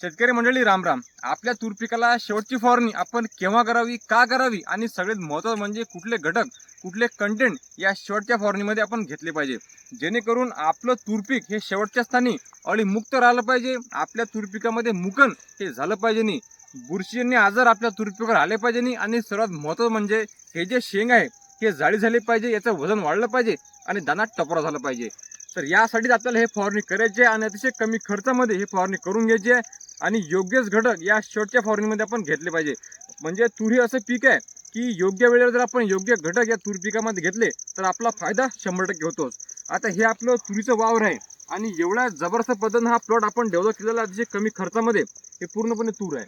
शेतकरी मंडळी रामराम आपल्या तूर पिकाला शेवटची फवारणी आपण केव्हा करावी का करावी आणि सगळ्यात महत्त्वाचं म्हणजे कुठले घटक कुठले कंटेंट या शेवटच्या फवारणीमध्ये आपण घेतले पाहिजे. जेणेकरून आपलं तूर पीक हे शेवटच्या स्थानी अळीमुक्त राहिलं पाहिजे आपल्या तूर पिकामध्ये मुकन हे झालं पाहिजे नाही. बुरशीने आजार आपल्या तूर पिकावर आले पाहिजे नाही आणि सर्वात महत्त्वाचं म्हणजे हे जे शेंग आहे हे जाळी झाली पाहिजे याचं वजन वाढलं पाहिजे आणि दाना टपरा झाला पाहिजे. तर यासाठीच आपल्याला हे फवारणी करायची आहे आणि अतिशय कमी खर्चामध्ये हे फवारणी करून घ्यायची आहे. आणि योग्यच घटक या शेवटच्या फवारणीमध्ये आपण घेतले पाहिजे. म्हणजे तूर असं पीक आहे की योग्य वेळेवर जर आपण योग्य घटक या तूर पिकामध्ये घेतले तर आपला फायदा शंभर टक्के होतोच. आता हे आपलं तुरीचं वावर आहे आणि एवढा जबरदस्त पद्धतीनं हा प्लॉट आपण डेव्हलप केलेला अतिशय कमी खर्चामध्ये हे पूर्णपणे तूर आहे.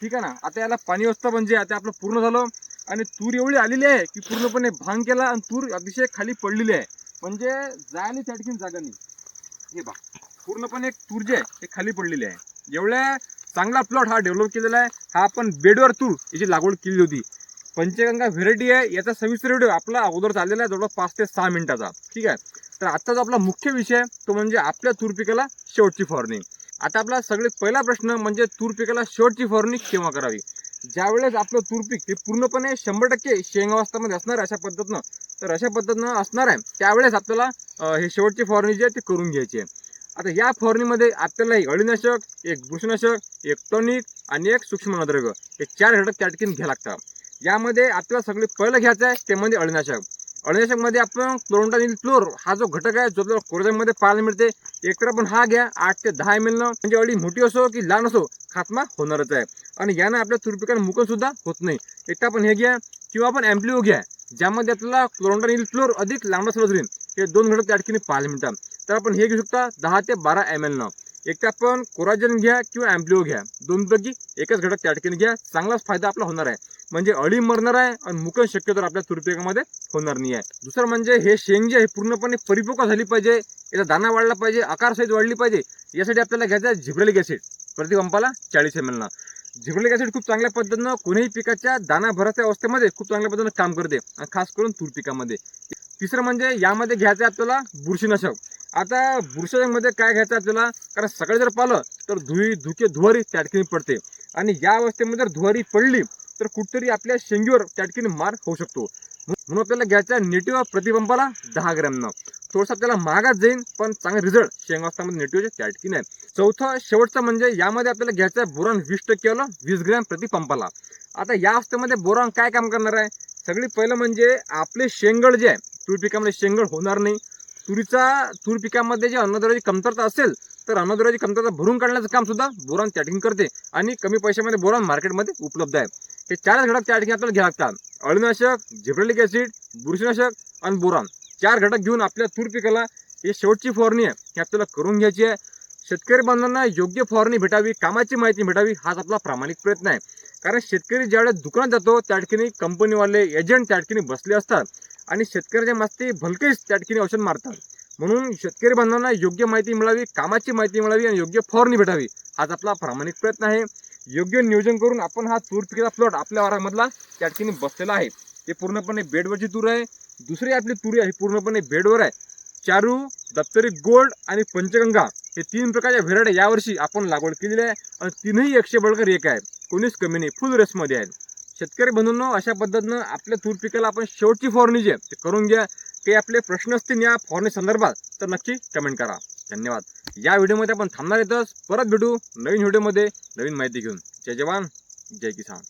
ठीक आहे ना? आता याला पाणी व्यवस्था म्हणजे आता आपलं पूर्ण झालं आणि तूर एवढी आलेली आहे की पूर्णपणे भांग केला आणि तूर अतिशय खाली पडलेली आहे. म्हणजे जायला त्या ठिकाणी जागा नाही. हे बा पूर्णपणे एक तूर जे आहे ते खाली पडलेली आहे. एवढ्या चांगला प्लॉट हा डेव्हलप केलेला आहे. हा आपण बेडवर तूर याची लागवड केली होती. पंचगंगा व्हेरायटी आहे याचा सविस्तर व्हिडिओ आपला अगोदर चाललेला आहे जवळपास पाच ते सहा मिनिटाचा. ठीक आहे? तर आजचा जो आपला मुख्य विषय तो म्हणजे आपल्या तूर पिकाला शेवटची फवारणी. आता आपला सगळ्यात पहिला प्रश्न म्हणजे तूर पिकाला शेवटची फवारणी केव्हा करावी? ज्यावेळेस आपलं तूर पीक हे पूर्णपणे शंभर टक्के शेंगावस्थामध्ये असणार आहे अशा पद्धतीनं तर अशा पद्धतीनं असणार आहे त्यावेळेस आपल्याला हे शेवटची फवारणी जी आहे ती करून घ्यायची आहे. आता या फवारणीमध्ये आपल्याला एक अळीनाशक एक बुरशीनाशक एक टॉनिक आणि एक सूक्ष्मद्रव्य हे चार घटक त्या ठिकाणी घ्यावे लागतात. यामध्ये आपल्याला सगळे पहिलं घ्यायचं आहे ते म्हणजे अळीनाशक. अळीनाशकमध्ये आपण क्लोरोंटानिल फ्लोर हा जो घटक आहे जो आपल्याला कोरड्यामध्ये पाहायला मिळते एकतर आपण हा घ्या आठ ते दहा एम म्हणजे अळी मोठी असो की लहान असो खात्मा होणारच आहे. आणि यानं आपल्या तुरपिकांना मुकनसुद्धा होत नाही. एकटा आपण हे घ्या किंवा आपण ॲम्प्लिओ घ्या ज्यामध्ये आपल्याला क्लोरोंटानिल फ्लोर अधिक लांबडा सलोजरीन हे दोन घटक त्या ठिकाणी पाहायला मिळतात. तर आपण हे घेऊ शकता दहा ते बारा एम एल न. एक तर आपण कोराजन घ्या किंवा अँप्लिओ घ्या. दोनपैकी एकच घटक त्या ठिकाणी घ्या. चांगलाच फायदा आपला होणार आहे. म्हणजे अळी मरणार आहे आणि मुकन शक्यतो आपल्या तुरपिकामध्ये होणार नाही आहे. दुसरं म्हणजे हे शेंग जे आहे पूर्णपणे परिपक्व झाली पाहिजे. याचा दाना वाढला पाहिजे. आकार साईज वाढली पाहिजे. यासाठी आपल्याला घ्यायचं आहे झिब्रेलिक ॲसिड. प्रतिकंपाला चाळीस एम एलनं झिब्रेलिक ॲसिड खूप चांगल्या पद्धतीनं कोणीही पिकाच्या दाना भराच्या अवस्थेमध्ये खूप चांगल्या पद्धतीनं काम करते. आणि खास करून तूर पिकामध्ये. तिसरं म्हणजे यामध्ये घ्यायचं आहे आपल्याला बुरशीनाशक. आता बुरशीनाशकमध्ये काय घ्यायचं आहे आपल्याला? कारण सकाळी जर पाहिलं तर धुई धुके धुवारी त्या ठिकाणी पडते. आणि या अवस्थेमध्ये जर धुवारी पडली तर कुठतरी आपल्या शेंगीवर त्या ठिकाणी मार होऊ शकतो. म्हणून आपल्याला घ्यायचा नेटिव्ह प्रतिबंबाला दहा ग्रॅमनं. थोडंसं आपल्याला महागात जाईल पण चांगले रिझल्ट शेंगावस्थामध्ये नेटिव्हचे त्या ठिकाणी आहे. चौथं शेवटचं म्हणजे यामध्ये आपल्याला घ्यायचं आहे बोरॉन वीस टक्के आलं वीस ग्रॅम प्रतिपंपाला. आता या अवस्थेमध्ये बोरॉन काय काम करणार आहे? सगळी पहिलं म्हणजे आपले शेंगड जे आहे तूर पिकामध्ये शेंगड होणार नाही. तुरीचा तूर पिकामध्ये जे अन्नद्रव्याची कमतरता असेल तर अन्नद्रव्याची कमतरता भरून काढण्याचं काम सुद्धा बोरॉन त्या ठिकाणी करते आणि कमी पैशामध्ये बोरॉन मार्केटमध्ये उपलब्ध आहे. हे चारच घटक त्या ठिकाणी आपल्याला घ्यावे लागतात. अळीनाशक झिब्रेलिक ॲसिड बुरशीनाशक आणि बोरॉन. चार घटक घेऊन आपल्या तूर पिकाला ही शेवटची फवारणी आहे ही आपल्याला करून घ्यायची आहे. शेतकरी बांधवांना योग्य फवारणी भेटावी कामाची माहिती भेटावी हाच आपला प्रामाणिक प्रयत्न आहे. कारण शेतकरी ज्यावेळेस दुकानात जातो त्या ठिकाणी कंपनीवाले एजंट त्या ठिकाणी बसले असतात. आणि शेतकऱ्याच्या मस्ती भलकेच त्या ठिकाणी औषध मारतात. म्हणून शेतकरी बांधवांना योग्य माहिती मिळावी कामाची माहिती मिळावी आणि योग्य फवारणी भेटावी. हाच आपला प्रामाणिक प्रयत्न आहे. योग्य नियोजन करून आपण हा तूर पिकाचा प्लॉट आपल्या वारामधला त्या ठिकाणी बसलेला आहे. ते पूर्णपणे बेडवरची तूर आहे. दुसरी आपली तुरी आहे पूर्णपणे बेडवर आहे. चारू दप्तरी गोल्ड आणि पंचगंगा हे तीन प्रकारच्या व्हेरायटी यावर्षी आपण लागवड केलेली आहे. आणि तीनही एकशे बळकर एक आहे. कोणीच कमी नाही. फुल रेसमध्ये आहे. शेतकरी बंधूंनो अशा पद्धतीनं आपल्या तूर पिकाला आपण शेवटची फवारणी जी आहे ते करून घ्या. ते आपले प्रश्न असतील या फवारणी संदर्भात तर नक्की कमेंट करा. धन्यवाद. या व्हिडिओमध्ये आपण थांबणार येतच. परत भेटू नवीन व्हिडिओमध्ये नवीन माहिती घेऊन. जय जवान जय किसान.